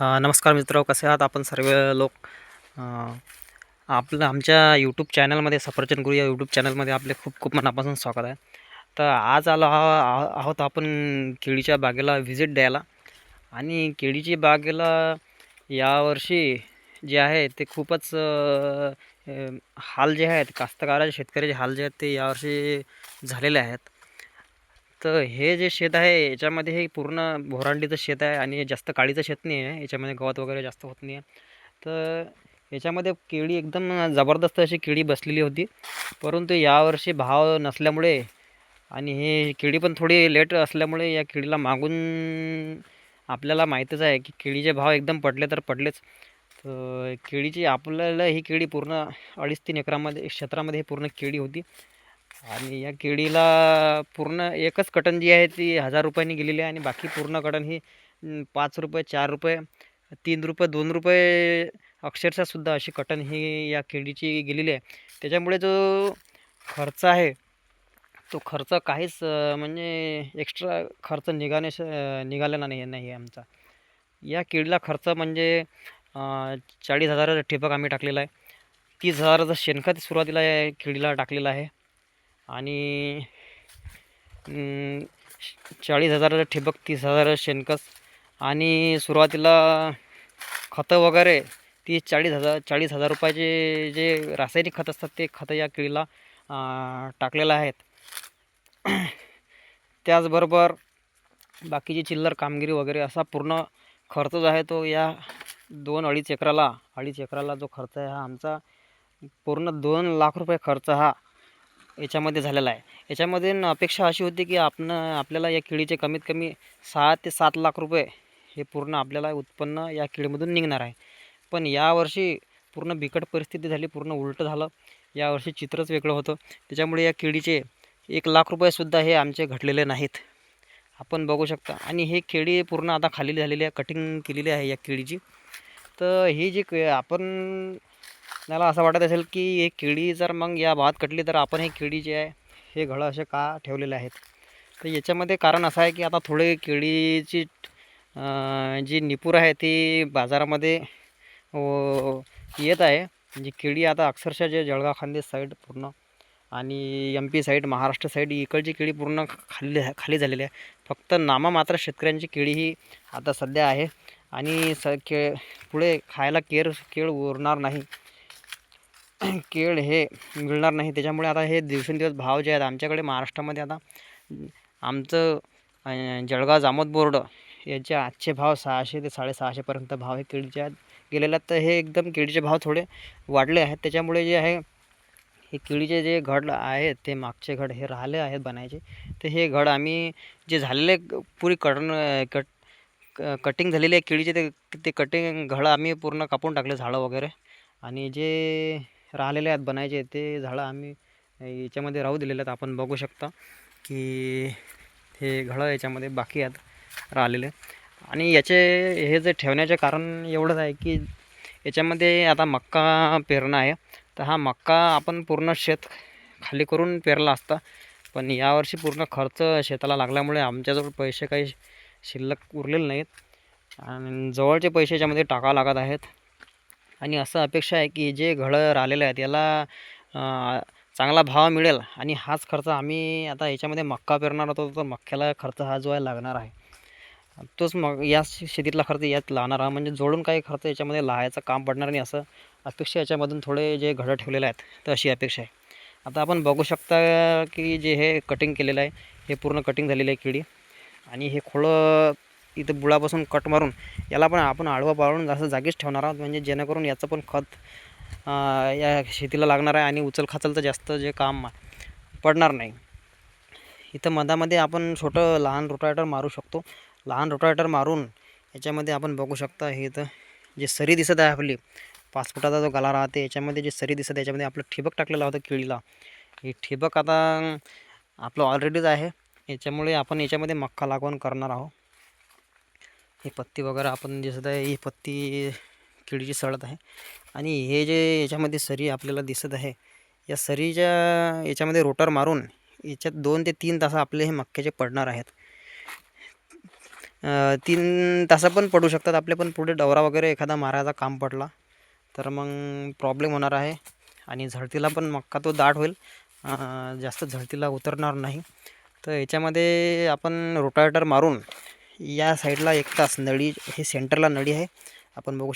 नमस्कार मित्र कसे आहात आपण सर्व लोक? आपलं आमच्या यूट्यूब चॅनलमध्ये सफरचंद गुरु या यूट्यूब चॅनलमध्ये आपले खूप खूप मनापासून स्वागत आहे. तर आज आलो आहो आहो- आहोत आपण केळीच्या बागेला व्हिजिट द्यायला. आणि केळीची बागेला यावर्षी जे आहे ते खूपच हाल जे आहेत कास्तकाराचे शेतकऱ्याचे हाल जे आहेत ते यावर्षी झालेले आहेत. तर हे जे शेत आहे याच्यामध्ये हे पूर्ण भोरांडीचं शेत आहे आणि जास्त काळीचं शेत नाही आहे. याच्यामध्ये गवत वगैरे जास्त होत नाही आहे. तर याच्यामध्ये केळी एकदम जबरदस्त अशी केळी बसलेली होती. परंतु यावर्षी भाव नसल्यामुळे आणि हे केळी पण थोडी लेट असल्यामुळे या केळीला मागून आपल्याला माहीतच आहे की केळीचे भाव एकदम पडले तर पडलेच. तर केळीची आपल्याला ही केळी पूर्ण अडीच तीन एकरामध्ये क्षेत्रामध्ये ही पूर्ण केळी होती. आणि या केळीला पूर्ण एकच कटन जी आहे ती हजार रुपयांनी गेलेली आहे आणि बाकी पूर्ण कटन ही पाच रुपये चार रुपये तीन रुपये दोन रुपये अक्षरशःसुद्धा अशी कटन ही या केळीची गेलेली आहे. त्याच्यामुळे जो खर्च आहे तो खर्च काहीच म्हणजे एक्स्ट्रा खर्च निघाणे निघालेला नाही नाही आहे आमचा. या केळीला खर्च म्हणजे चाळीस हजाराचा ठिबक आम्ही टाकलेला आहे. तीस हजाराचं शेणखत सुरुवातीला या केळीला टाकलेलं आहे. आणि चाळीस हजाराचं ठिबक तीस हजाराचं शेणखत. आणि सुरुवातीला खतं वगैरे तीस चाळीस हजार चाळीस हजार रुपयाचे जे रासायनिक खत असतात ते खतं या केळीला टाकलेलं आहेत. त्याचबरोबर बाकीची चिल्लर कामगिरी वगैरे असा पूर्ण खर्च जो आहे तो या दोन अडीच एकराला. अडीच एकराला जो खर्च आहे हा आमचा पूर्ण दोन लाख रुपये खर्च हा याच्यामध्ये झालेला आहे. याच्यामध्ये न अपेक्षा अशी होती की आपण आपल्याला या केळीचे कमीत कमी सहा ते सात लाख रुपये हे पूर्ण आपल्याला उत्पन्न या केळीमधून निघणार आहे. पण यावर्षी पूर्ण बिकट परिस्थिती झाली पूर्ण उलटं झालं. यावर्षी चित्रच वेगळं होतं. त्याच्यामुळे या केळीचे एक लाख रुपयेसुद्धा हे आमचे घटलेले नाहीत. आपण बघू शकता. आणि हे केळी पूर्ण आता खाली झालेली आहे कटिंग केलेली आहे या केळीची तर ही जी के आपण मला असं वाटत असेल की हे केळी जर मग या भात कटली तर आपण हे केळी जे आहे हे घडं असे का ठेवलेले आहेत? तर याच्यामध्ये कारण असं आहे की आता थोडे केळीची जी निपूर आहे ती बाजारामध्ये येत आहे. म्हणजे केळी आता अक्षरशः जे जळगाव खांदे साईड पूर्ण आणि M P side Maharashtra side इकडची केळी पूर्ण खाली खाली झालेली आहे. फक्त नाममात्र शेतकऱ्यांची केळी ही आता सध्या आहे. आणि स के पुढे खायला केर केळ उरणार नाही. केळ हे मिळणार नाही. त्याच्यामुळे आता हे दिवसेंदिवस भाव जे आहेत आमच्याकडे महाराष्ट्रामध्ये आता आमचं जळगाव जामोद बोर्ड याचे आजचे भाव सहाशे ते साडेसहाशेपर्यंत भाव हे केळीचे आहेत. गेलेले आहेत तर हे एकदम केळीचे भाव थोडे वाढले आहेत. त्याच्यामुळे जे आहे हे केळीचे जे घड आहेत ते मागचे घड हे राहिले आहेत बनायचे. तर हे घड आम्ही जे झालेले पुरी कटण कट कटिंग झालेले आहे केळीचे ते ते कटिंग घडं आम्ही पूर्ण कापून टाकले झाडं वगैरे. आणि जे राहिलेले आहेत बनायचे ते झाडं आम्ही याच्यामध्ये राहू दिलेले आहेत. आपण बघू शकता की हे घडं याच्यामध्ये बाकी आहेत राहिलेले. आणि याचे हे जे ठेवण्याचे कारण एवढंच आहे की याच्यामध्ये आता मक्का पेरणं आहे. तर हा मक्का आपण पूर्ण शेत खाली करून पेरला असता. पण यावर्षी पूर्ण खर्च शेताला लागल्यामुळे आमच्याजवळ पैसे काही शिल्लक उरलेले नाहीत. आणि जवळचे पैसे याच्यामध्ये टाकावं लागत आहेत. आणि असं अपेक्षा आहे की जे घडं राहिलेले आहेत याला चांगला भाव मिळेल. आणि हाच खर्च आम्ही आता याच्यामध्ये मक्का पेरणार होतो तर मक्याला खर्च हा जो आहे लागणार आहे. तोच मग या शेतीतला खर्च यात लागणार आहे म्हणजे जोडून काही खर्च याच्यामध्ये लावायचं काम पडणार नाही असं अपेक्षा याच्यामधून थोडे जे घडं ठेवलेले आहेत तर अशी अपेक्षा आहे. आता आपण बघू शकता की जे हे कटिंग केलेलं आहे हे पूर्ण कटिंग झालेलं आहे किडी. आणि हे खोळं इथं बुळापासून कट मारून याला पण आपण आडवं पाळून असं जागीच ठेवणार आहोत. म्हणजे जेणेकरून याचं पण खत या शेतीला लागणार आहे आणि उचल खाचलचं जास्त जे काम पडणार नाही. इथं मधामध्ये आपण छोटं लहान रोटावेटर मारू शकतो. लहान रोटावेटर मारून याच्यामध्ये आपण बघू शकता हे इथं जे सरी दिसत आहे आपली पाच फुटाचा जो गला राहते याच्यामध्ये जे सरी दिसत आहे याच्यामध्ये आपलं ठिबक टाकलेलं होतं केळीला. हे ठिबक आता आपलं ऑलरेडीच आहे. याच्यामुळे आपण याच्यामध्ये मक्का लागवण करणार आहोत. हे पत्ती वगैरे आपण दिसत आहे ही पत्ती केळीची सडत आहे. आणि हे जे याच्यामध्ये सरी आपल्याला दिसत आहे या सरीच्या याच्यामध्ये रोटर मारून याच्यात दोन ते तीन तास आपले हे मक्क्याचे पडणार आहेत. तीन तासं पण पडू शकतात आपले पण पुढे डवरा वगैरे एखादा मारायचा काम पडला तर मग प्रॉब्लेम होणार आहे. आणि झडतीला पण मक्का तो दाट होईल. जास्त झडतीला उतरणार नाही. तर याच्यामध्ये आपण रोटावेटर मारून या साईडला एक तास नळी हे सेंटरला नळी आहे. आपण बघू शक